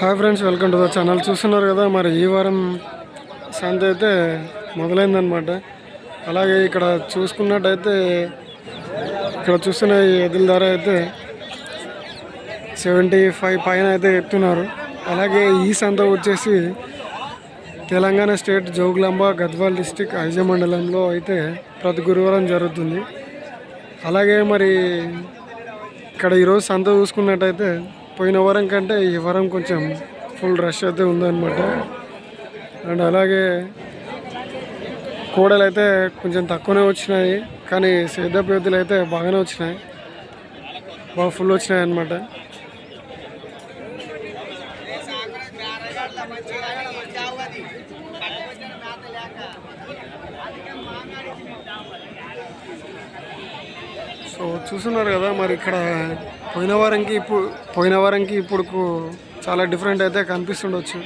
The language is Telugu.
Hi friends welcome to the channel చూస్తున్నారు కదా మరి ఈ వారం సంత అయితే మొదలైందనమాట అలాగే ఇక్కడ చూసుకున్నట్టయితే ఇక్కడ చూస్తున్న ఈ ఎదుల ధర అయితే సెవెంటీ ఫైవ్ పైన అయితే ఎత్తున్నారు అలాగే ఈ సంత వచ్చేసి తెలంగాణ స్టేట్ జోగులాంబ గద్వాల్ డిస్టిక్ ఐజ మండలంలో అయితే ప్రతి గురువారం జరుగుతుంది. అలాగే మరి ఇక్కడ ఈరోజు సంత చూసుకున్నట్టయితే పోయిన వారం కంటే ఈ వారం కొంచెం ఫుల్ రష్ అయితే ఉందన్నమాట. అండ్ అలాగే కోడలు అయితే కొంచెం తక్కువనే వచ్చినాయి కానీ సేదపు అయితే బాగానే వచ్చినాయి. బాగా ఫుల్ వచ్చినాయి అన్నమాట. సో చూస్తున్నారు కదా మరి ఇక్కడ పోయిన వారంకి ఇప్పుడు పోయిన వారంకి ఇప్పుడు చాలా డిఫరెంట్ అయితే కనిపిస్తుండొచ్చు.